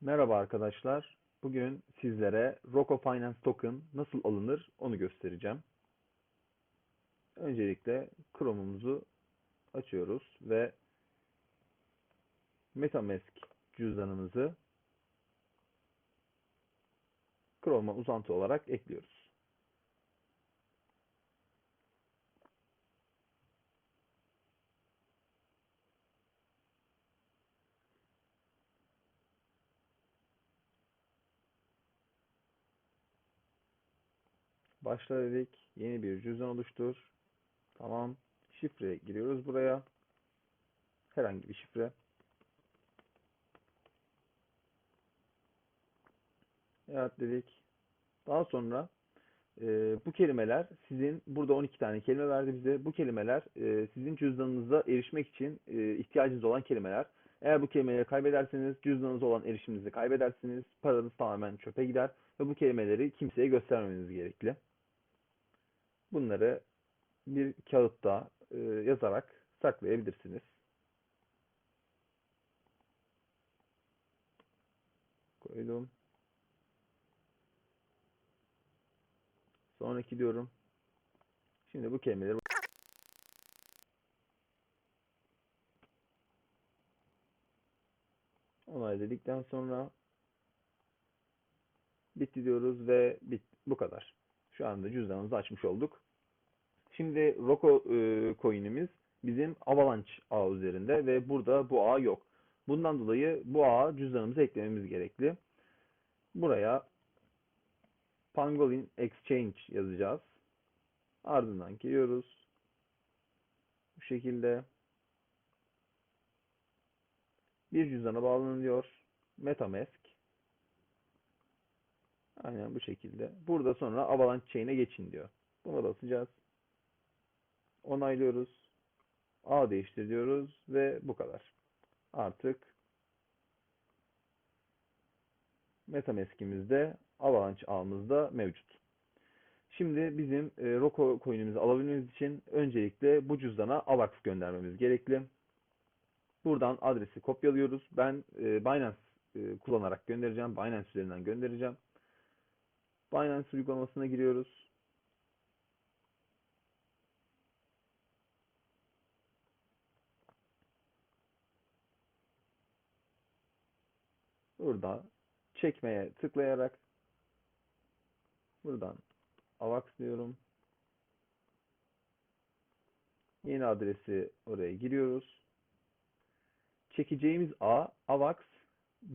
Merhaba arkadaşlar. Bugün sizlere Rocco Finance Token nasıl alınır onu göstereceğim. Öncelikle Chrome'umuzu açıyoruz ve MetaMask cüzdanımızı Chrome'a uzantı olarak ekliyoruz. Başla dedik. Yeni bir cüzdan oluştur. Tamam. Şifre giriyoruz buraya. Herhangi bir şifre. Evet dedik. Daha sonra e, bu kelimeler sizin burada 12 tane kelime verdi bize. Bu kelimeler e, sizin cüzdanınıza erişmek için e, ihtiyacınız olan kelimeler. Eğer bu kelimeleri kaybederseniz cüzdanınıza olan erişiminizi kaybedersiniz. Paranız tamamen çöpe gider ve bu kelimeleri kimseye göstermemeniz gerekli. Bunları bir kağıtta e, yazarak saklayabilirsiniz. Koydum. Sonraki diyorum. Şimdi bu kelimeleri onay dedikten sonra bitti diyoruz ve bit bu kadar. Şu anda cüzdanımızı açmış olduk. Şimdi Rocco e, coin'imiz bizim Avalanche ağı üzerinde ve burada bu ağ yok. Bundan dolayı bu ağa cüzdanımıza eklememiz gerekli. Buraya Pangolin Exchange yazacağız. Ardından giriyoruz. Bu şekilde bir cüzdana bağlanıyor. Metamask. Aynen bu şekilde. Burada sonra Avalanche Chain'e geçin diyor. Buna basacağız. Onaylıyoruz. A değiştir diyoruz ve bu kadar. Artık Metamask'imizde Avalanche ağımızda mevcut. Şimdi bizim e, Rocco coin'imizi alabilmemiz için öncelikle bu cüzdana AVAX göndermemiz gerekli. Buradan adresi kopyalıyoruz. Ben e, Binance e, kullanarak göndereceğim. Binance üzerinden göndereceğim. Binance uygulamasına giriyoruz. Burada çekmeye tıklayarak buradan AVAX diyorum. Yeni adresi oraya giriyoruz. Çekeceğimiz A AVAX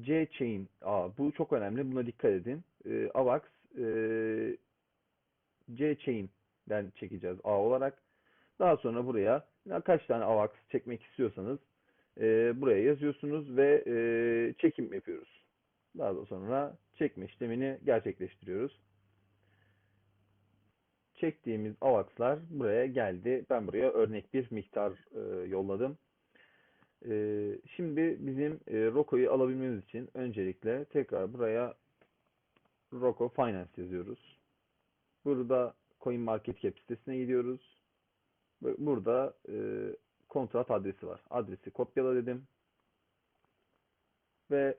C chain A. Bu çok önemli. Buna dikkat edin. E, AVAX e, C chain'den çekeceğiz A olarak. Daha sonra buraya kaç tane AVAX çekmek istiyorsanız e, buraya yazıyorsunuz ve e, çekim yapıyoruz. Daha sonra çekme işlemini gerçekleştiriyoruz. Çektiğimiz AVAX'lar buraya geldi. Ben buraya örnek bir miktar e, yolladım. E, şimdi bizim e, Rocco'yu alabilmemiz için öncelikle tekrar buraya Rocco Finance yazıyoruz. Burada CoinMarketCap sitesine gidiyoruz. Burada e, kontrat adresi var. Adresi kopyala dedim. Ve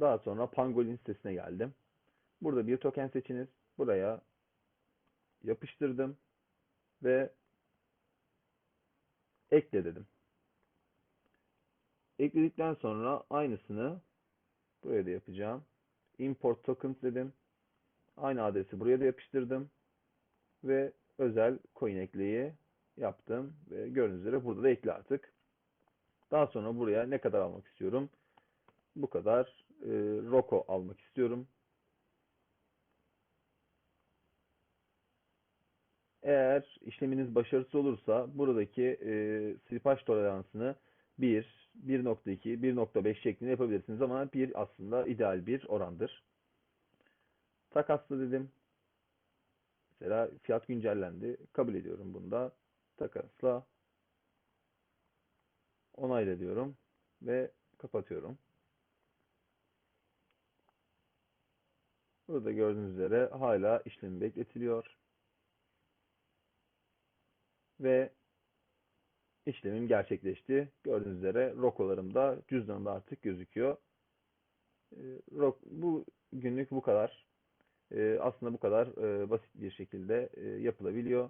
daha sonra Pangolin sitesine geldim. Burada bir token seçiniz. Buraya yapıştırdım ve ekle dedim. Ekledikten sonra aynısını buraya da yapacağım. Import tokens dedim. Aynı adresi buraya da yapıştırdım. Ve özel coin ekleyi yaptım. Ve gördüğünüz üzere burada da ekle artık. Daha sonra buraya ne kadar almak istiyorum? Bu kadar e, Rocco almak istiyorum. Eğer işleminiz başarısız olursa buradaki e, slipaj toleransını 1, 1.2, 1.5 şeklinde yapabilirsiniz ama 1 aslında ideal bir orandır. Takaslı dedim. Mesela fiyat güncellendi. Kabul ediyorum bunda. Takasla onayla diyorum ve kapatıyorum. Burada gördüğünüz üzere hala işlemi bekletiliyor. Ve işlemim gerçekleşti. Gördüğünüz üzere rokolarım da cüzdanımda artık gözüküyor. Ee, bu günlük bu kadar. E, aslında bu kadar e, basit bir şekilde e, yapılabiliyor.